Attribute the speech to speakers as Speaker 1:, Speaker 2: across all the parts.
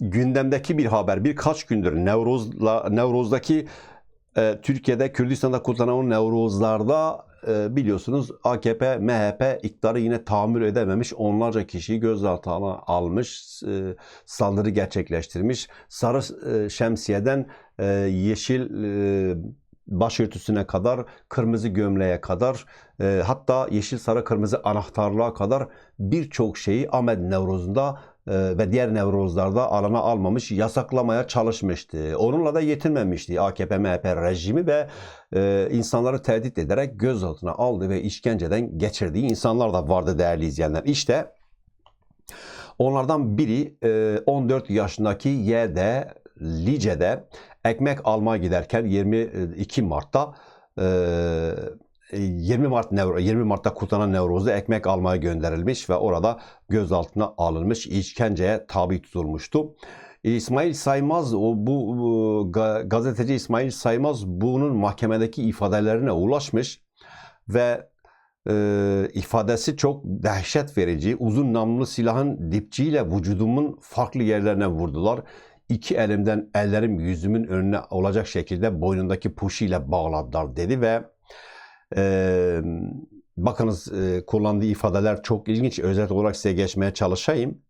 Speaker 1: gündemdeki bir haber birkaç gündür Nevroz'la Nevroz'daki e, Türkiye'de Kürdistan'da kutlanan Nevrozlarda e, biliyorsunuz AKP, MHP iktidarı yine tahammül edememiş. Onlarca kişiyi gözaltına almış, e, saldırı gerçekleştirmiş. Sarı e, şemsiyeden e, yeşil e, başörtüsüne kadar, kırmızı gömleğe kadar, e, hatta yeşil, sarı, kırmızı anahtarlığa kadar birçok şeyi Ahmet Nevruz'unda e, ve diğer Nevruzlarda alana almamış, yasaklamaya çalışmıştı. Onunla da yetinmemişti AKP MHP rejimi ve e, insanları tehdit ederek gözaltına aldı ve işkenceden geçirdiği insanlar da vardı değerli izleyenler. İşte onlardan biri e, 14 yaşındaki YD Lice'de ekmek almaya giderken 22 Mart'ta e, 20 Mart Nevro, 20 Mart'ta kutlanan Nevruz'da ekmek almaya gönderilmiş ve orada gözaltına alınmış, işkenceye tabi tutulmuştu. İsmail Saymaz, o bu, bu ga- gazeteci İsmail Saymaz bunun mahkemedeki ifadelerine ulaşmış ve e, ifadesi çok dehşet verici. Uzun namlulu silahın dipçiyle vücudumun farklı yerlerine vurdular. İki elimden ellerim yüzümün önüne olacak şekilde boynundaki puşiyle bağladılar dedi ve e, bakınız e, kullandığı ifadeler çok ilginç. Özet olarak size geçmeye çalışayım.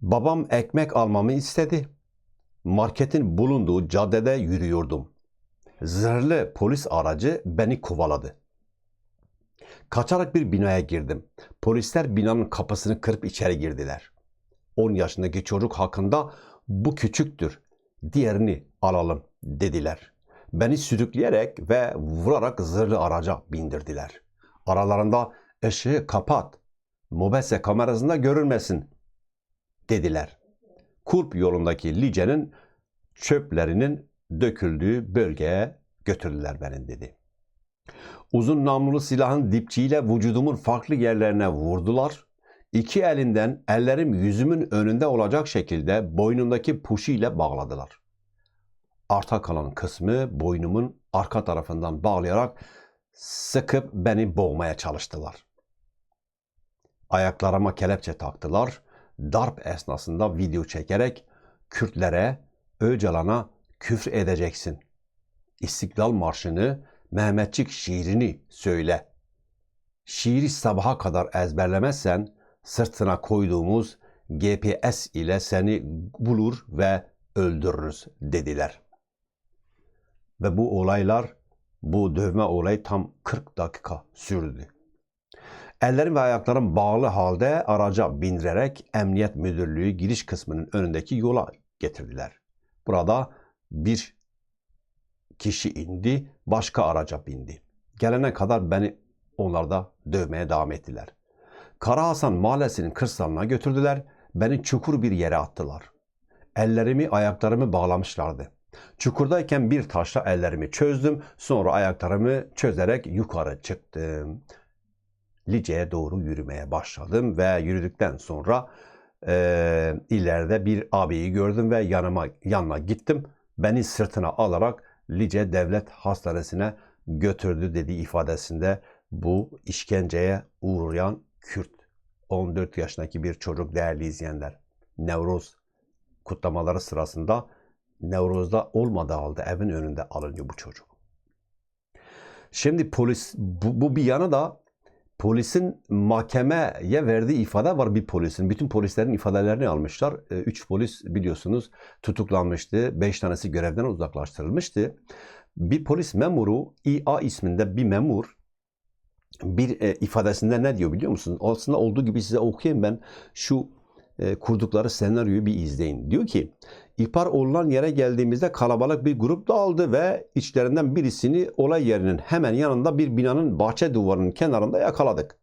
Speaker 1: Babam ekmek almamı istedi. Marketin bulunduğu caddede yürüyordum. Zırhlı polis aracı beni kovaladı. Kaçarak bir binaya girdim. Polisler binanın kapısını kırıp içeri girdiler. 10 yaşındaki çocuk hakkında bu küçüktür. Diğerini alalım dediler. Beni sürükleyerek ve vurarak zırhlı araca bindirdiler. Aralarında ışığı kapat, mobese kamerasında görülmesin dediler. Kulp yolundaki Lice'nin çöplerinin döküldüğü bölgeye götürdüler beni dedi. Uzun namlulu silahın dipçiyle vücudumun farklı yerlerine vurdular. İki elinden ellerim yüzümün önünde olacak şekilde boynumdaki puşiyle bağladılar. Arta kalan kısmı boynumun arka tarafından bağlayarak sıkıp beni boğmaya çalıştılar. Ayaklarıma kelepçe taktılar. Darp esnasında video çekerek Kürtlere, Öcalan'a küfür edeceksin. İstiklal Marşı'nı, Mehmetçik şiirini söyle. Şiiri sabaha kadar ezberlemezsen sırtına koyduğumuz GPS ile seni bulur ve öldürürüz dediler. Ve bu olaylar, bu dövme olayı tam 40 dakika sürdü. Ellerim ve ayaklarım bağlı halde araca bindirerek Emniyet Müdürlüğü giriş kısmının önündeki yola getirdiler. Burada bir kişi indi, başka araca bindi. Gelene kadar beni onlar da dövmeye devam ettiler. Kara Hasan mahallesinin kırsalına götürdüler, beni çukur bir yere attılar. Ellerimi, ayaklarımı bağlamışlardı. Çukurdayken bir taşla ellerimi çözdüm, sonra ayaklarımı çözerek yukarı çıktım. Lice'ye doğru yürümeye başladım ve yürüdükten sonra e, ileride bir abiyi gördüm ve yanıma yanına gittim. Beni sırtına alarak Lice Devlet Hastanesi'ne götürdü dediği ifadesinde bu işkenceye uğrayan Kürt 14 yaşındaki bir çocuk değerli izleyenler. Nevruz kutlamaları sırasında Nevruz'da olmadığı halde evin önünde alınıyor bu çocuk. Şimdi polis bu, bu bir yana da polisin mahkemeye verdiği ifade var bir polisin. Bütün polislerin ifadelerini almışlar. E, Üç polis biliyorsunuz tutuklanmıştı. Beş tanesi görevden uzaklaştırılmıştı. Bir polis memuru İA isminde bir memur bir e, ifadesinde ne diyor biliyor musunuz? Aslında olduğu gibi size okuyayım ben şu e, kurdukları senaryoyu bir izleyin. Diyor ki ihbar olunan yere geldiğimizde kalabalık bir grup dağıldı ve içlerinden birisini olay yerinin hemen yanında bir binanın bahçe duvarının kenarında yakaladık.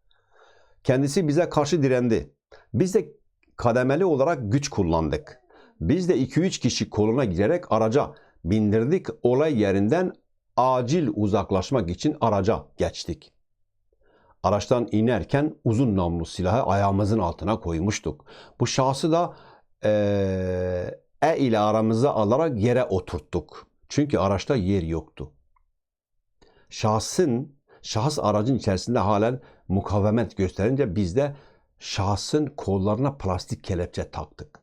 Speaker 1: Kendisi bize karşı direndi. Biz de kademeli olarak güç kullandık. Biz de 2-3 kişi koluna girerek araca bindirdik. Olay yerinden acil uzaklaşmak için araca geçtik. Araçtan inerken uzun namlu silahı ayağımızın altına koymuştuk. Bu şahsı da eee, E ile aramıza alarak yere oturttuk. Çünkü araçta yer yoktu. Şahsın, şahıs aracın içerisinde halen mukavemet gösterince biz de şahsın kollarına plastik kelepçe taktık.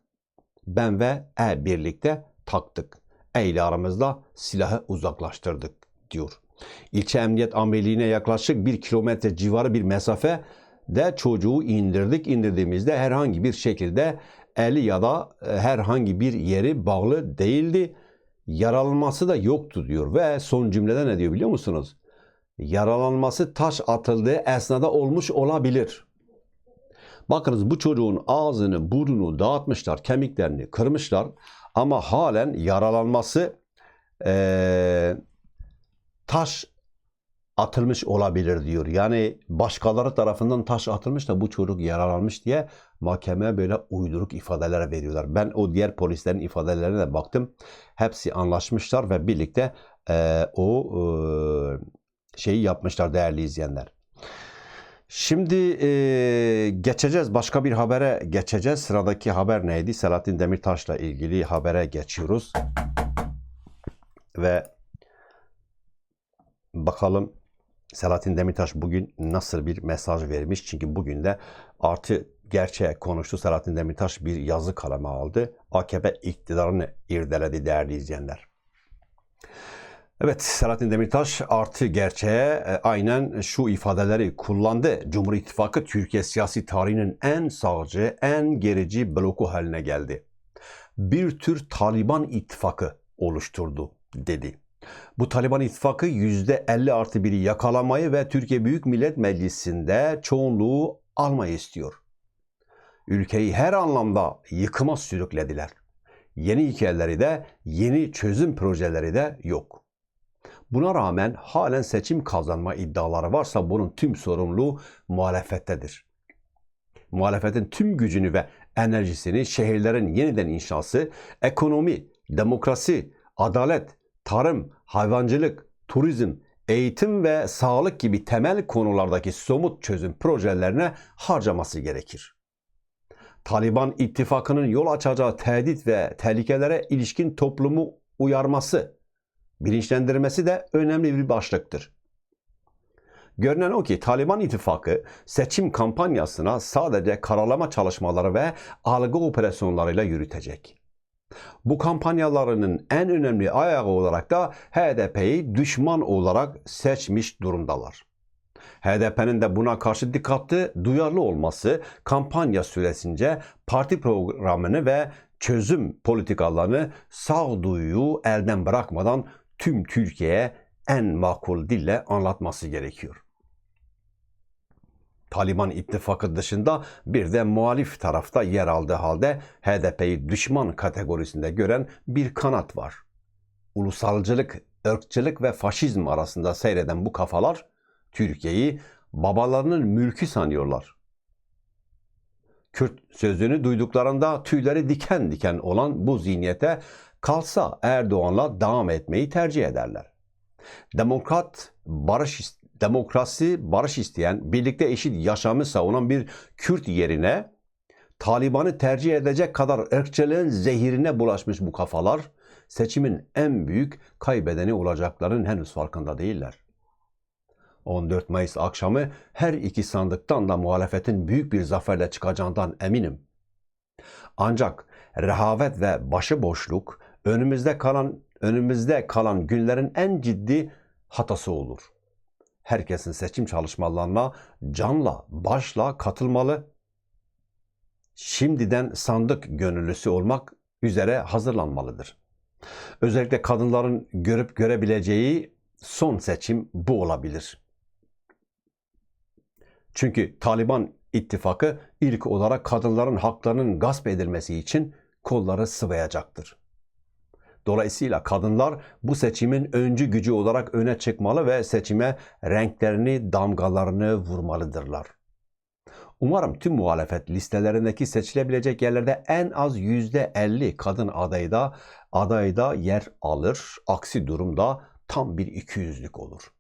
Speaker 1: ben ve E birlikte taktık. E ile aramızda silahı uzaklaştırdık diyor. İlçe Emniyet Amirliği'ne yaklaşık bir kilometre civarı bir mesafe de çocuğu indirdik. İndirdiğimizde herhangi bir şekilde eli ya da e, herhangi bir yeri bağlı değildi. Yaralanması da yoktu diyor ve son cümlede ne diyor biliyor musunuz? Yaralanması taş atıldığı esnada olmuş olabilir. Bakınız bu çocuğun ağzını, burnunu dağıtmışlar, kemiklerini kırmışlar ama halen yaralanması eee, taş atılmış olabilir diyor. Yani başkaları tarafından taş atılmış da bu çocuk yaralanmış diye mahkemeye böyle uyduruk ifadeler veriyorlar. Ben o diğer polislerin ifadelerine de baktım. Hepsi anlaşmışlar ve birlikte eee, o eee, şeyi yapmışlar değerli izleyenler. Şimdi eee, geçeceğiz başka bir habere geçeceğiz. Sıradaki haber neydi? Selahattin Demirtaş'la ilgili habere geçiyoruz. Ve bakalım Selahattin Demirtaş bugün nasıl bir mesaj vermiş? Çünkü bugün de artı gerçeğe konuştu. Selahattin Demirtaş bir yazı kaleme aldı. AKP iktidarını irdeledi değerli izleyenler. Evet, Selahattin Demirtaş artı gerçeğe e, aynen şu ifadeleri kullandı. Cumhur İttifakı Türkiye siyasi tarihinin en sağcı, en gerici bloku haline geldi. Bir tür Taliban ittifakı oluşturdu dedi. Bu Taliban ittifakı %50 artı biri yakalamayı ve Türkiye Büyük Millet Meclisi'nde çoğunluğu almayı istiyor. Ülkeyi her anlamda yıkıma sürüklediler. Yeni hikayeleri de, yeni çözüm projeleri de yok. Buna rağmen halen seçim kazanma iddiaları varsa bunun tüm sorumluluğu muhalefettedir. Muhalefetin tüm gücünü ve enerjisini şehirlerin yeniden inşası, ekonomi, demokrasi, adalet, tarım, hayvancılık, turizm, eğitim ve sağlık gibi temel konulardaki somut çözüm projelerine harcaması gerekir. Taliban ittifakının yol açacağı tehdit ve tehlikelere ilişkin toplumu uyarması, bilinçlendirmesi de önemli bir başlıktır. Görünen o ki Taliban ittifakı seçim kampanyasına sadece karalama çalışmaları ve algı operasyonlarıyla yürütecek. Bu kampanyalarının en önemli ayağı olarak da HDP'yi düşman olarak seçmiş durumdalar. HDP'nin de buna karşı dikkatli, duyarlı olması kampanya süresince parti programını ve çözüm politikalarını sağduyu elden bırakmadan tüm Türkiye'ye en makul dille anlatması gerekiyor. Taliban ittifakı dışında bir de muhalif tarafta yer aldığı halde HDP'yi düşman kategorisinde gören bir kanat var. Ulusalcılık, ırkçılık ve faşizm arasında seyreden bu kafalar Türkiye'yi babalarının mülkü sanıyorlar. Kürt sözünü duyduklarında tüyleri diken diken olan bu zihniyete kalsa Erdoğan'la devam etmeyi tercih ederler. Demokrat, barış demokrasi, barış isteyen, birlikte eşit yaşamı savunan bir Kürt yerine Taliban'ı tercih edecek kadar ırkçılığın zehirine bulaşmış bu kafalar seçimin en büyük kaybedeni olacakların henüz farkında değiller. 14 Mayıs akşamı her iki sandıktan da muhalefetin büyük bir zaferle çıkacağından eminim. Ancak rehavet ve başıboşluk önümüzde kalan önümüzde kalan günlerin en ciddi hatası olur. Herkesin seçim çalışmalarına canla, başla katılmalı. Şimdiden sandık gönüllüsü olmak üzere hazırlanmalıdır. Özellikle kadınların görüp görebileceği son seçim bu olabilir. Çünkü Taliban ittifakı ilk olarak kadınların haklarının gasp edilmesi için kolları sıvayacaktır. Dolayısıyla kadınlar bu seçimin öncü gücü olarak öne çıkmalı ve seçime renklerini, damgalarını vurmalıdırlar. Umarım tüm muhalefet listelerindeki seçilebilecek yerlerde en az yüzde 50 kadın adayda adayda yer alır. Aksi durumda tam bir ikiyüzlük olur.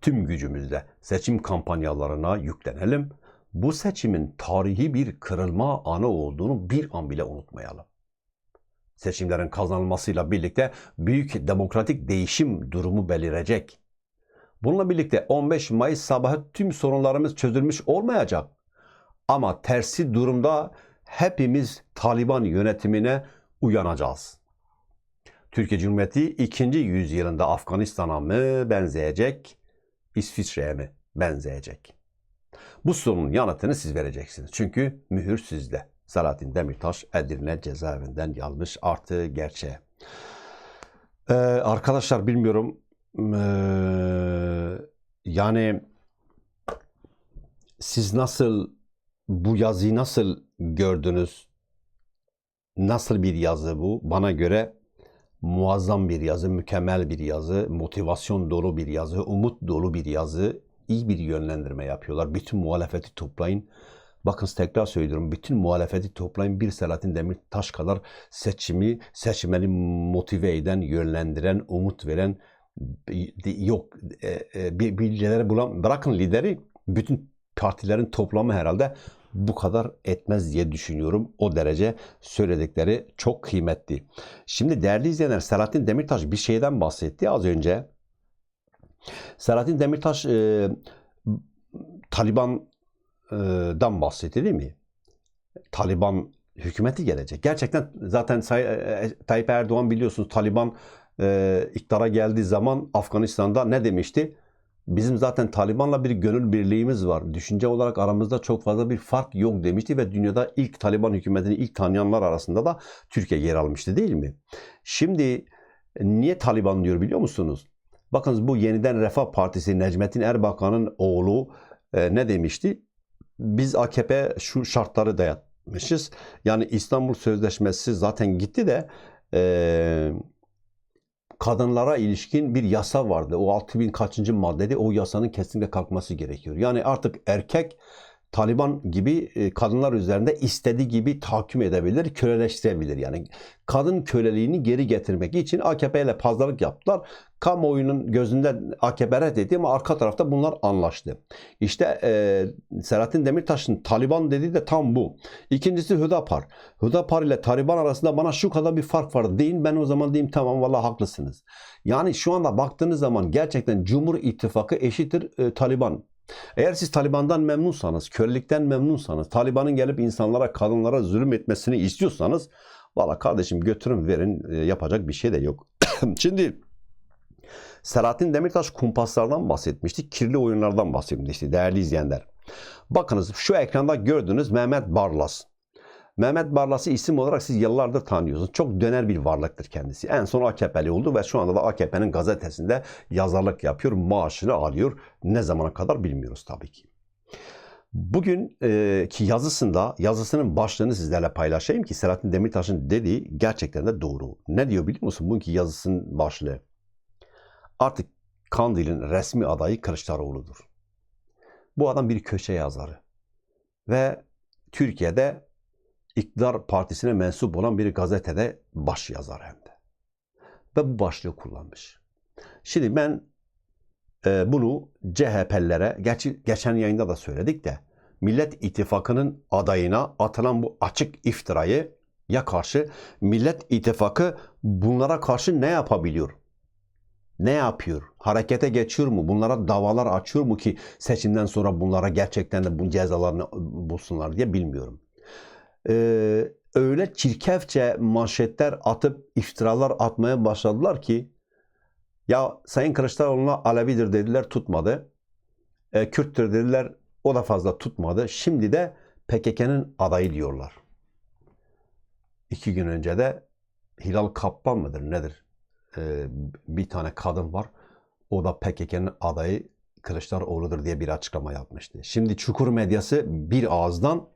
Speaker 1: Tüm gücümüzle seçim kampanyalarına yüklenelim. Bu seçimin tarihi bir kırılma anı olduğunu bir an bile unutmayalım seçimlerin kazanılmasıyla birlikte büyük demokratik değişim durumu belirecek. Bununla birlikte 15 Mayıs sabahı tüm sorunlarımız çözülmüş olmayacak. Ama tersi durumda hepimiz Taliban yönetimine uyanacağız. Türkiye Cumhuriyeti 2. yüzyılında Afganistan'a mı benzeyecek, İsviçre'ye mi benzeyecek? Bu sorunun yanıtını siz vereceksiniz. Çünkü mühür sizde. Selahattin Demirtaş Edirne cezaevinden yazmış artı gerçeğe. Ee, arkadaşlar bilmiyorum ee, yani siz nasıl bu yazıyı nasıl gördünüz? Nasıl bir yazı bu? Bana göre muazzam bir yazı, mükemmel bir yazı, motivasyon dolu bir yazı, umut dolu bir yazı, iyi bir yönlendirme yapıyorlar. Bütün muhalefeti toplayın. Bakın tekrar söylüyorum. Bütün muhalefeti toplayın. Bir Selahattin Demirtaş kadar seçimi, seçmeni motive eden, yönlendiren, umut veren yok. E, e, bir bilgileri bulan, bırakın lideri, bütün partilerin toplamı herhalde bu kadar etmez diye düşünüyorum. O derece söyledikleri çok kıymetli. Şimdi değerli izleyenler Selahattin Demirtaş bir şeyden bahsetti az önce. Selahattin Demirtaş e, Taliban'dan bahsetti mi? Taliban hükümeti gelecek. Gerçekten zaten Say e, Tayyip Erdoğan biliyorsunuz Taliban e, iktidara geldiği zaman Afganistan'da ne demişti? Bizim zaten Taliban'la bir gönül birliğimiz var. Düşünce olarak aramızda çok fazla bir fark yok demişti ve dünyada ilk Taliban hükümetini ilk tanıyanlar arasında da Türkiye yer almıştı değil mi? Şimdi niye Taliban diyor biliyor musunuz? Bakınız bu yeniden Refah Partisi Necmettin Erbakan'ın oğlu e, ne demişti? Biz AKP şu şartları dayatmışız. Yani İstanbul Sözleşmesi zaten gitti de e, kadınlara ilişkin bir yasa vardı. O 6000 kaçıncı maddede o yasanın kesinlikle kalkması gerekiyor. Yani artık erkek Taliban gibi e, kadınlar üzerinde istediği gibi tahakküm edebilir, köleleştirebilir. Yani kadın köleliğini geri getirmek için AKP ile pazarlık yaptılar. Kamuoyunun gözünde AKP reddetti ama arka tarafta bunlar anlaştı. İşte e, Selahattin Demirtaş'ın Taliban dediği de tam bu. İkincisi Hüdapar. Hüdapar ile Taliban arasında bana şu kadar bir fark var deyin ben o zaman diyeyim tamam valla haklısınız. Yani şu anda baktığınız zaman gerçekten Cumhur İttifakı eşittir e, Taliban. Eğer siz Taliban'dan memnunsanız, kölelikten memnunsanız, Taliban'ın gelip insanlara, kadınlara zulüm etmesini istiyorsanız valla kardeşim götürün verin e, yapacak bir şey de yok. Şimdi Selahattin Demirtaş kumpaslardan bahsetmişti, kirli oyunlardan bahsetmişti değerli izleyenler. Bakınız şu ekranda gördüğünüz Mehmet Barlas. Mehmet Barlas'ı isim olarak siz yıllardır tanıyorsunuz. Çok döner bir varlıktır kendisi. En son AKP'li oldu ve şu anda da AKP'nin gazetesinde yazarlık yapıyor, maaşını alıyor. Ne zamana kadar bilmiyoruz tabii ki. Bugün e, ki yazısında, yazısının başlığını sizlerle paylaşayım ki Selahattin Demirtaş'ın dediği gerçekten de doğru. Ne diyor biliyor musun? Bugünkü yazısının başlığı. Artık Kandil'in resmi adayı Kılıçdaroğlu'dur. Bu adam bir köşe yazarı. Ve Türkiye'de iktidar partisine mensup olan bir gazetede baş yazar hem de. Ve bu başlığı kullanmış. Şimdi ben e, bunu CHP'lilere, gerçi geçen yayında da söyledik de, Millet İttifakı'nın adayına atılan bu açık iftirayı ya karşı Millet İttifakı bunlara karşı ne yapabiliyor? Ne yapıyor? Harekete geçiyor mu? Bunlara davalar açıyor mu ki seçimden sonra bunlara gerçekten de bu cezalarını bulsunlar diye bilmiyorum e, öyle çirkefçe manşetler atıp iftiralar atmaya başladılar ki ya Sayın Kılıçdaroğlu'na Alevidir dediler tutmadı. E, Kürttür dediler o da fazla tutmadı. Şimdi de PKK'nın adayı diyorlar. İki gün önce de Hilal Kaplan mıdır nedir? E, bir tane kadın var. O da PKK'nın adayı Kılıçdaroğlu'dur diye bir açıklama yapmıştı. Şimdi Çukur medyası bir ağızdan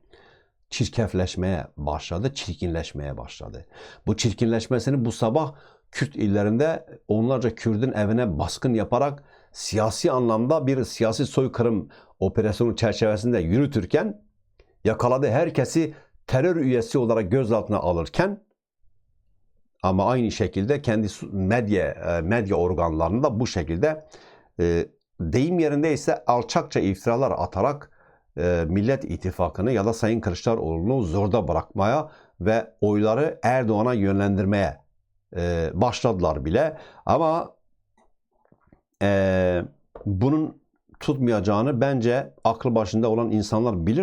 Speaker 1: çirkefleşmeye başladı, çirkinleşmeye başladı. Bu çirkinleşmesini bu sabah Kürt illerinde onlarca Kürdün evine baskın yaparak siyasi anlamda bir siyasi soykırım operasyonu çerçevesinde yürütürken yakaladı herkesi terör üyesi olarak gözaltına alırken ama aynı şekilde kendi medya e, medya organlarını da bu şekilde e, deyim yerinde ise alçakça iftiralar atarak e, Millet İttifakı'nı ya da Sayın Kılıçdaroğlu'nu zorda bırakmaya ve oyları Erdoğan'a yönlendirmeye e, başladılar bile. Ama e, bunun tutmayacağını bence aklı başında olan insanlar bilir.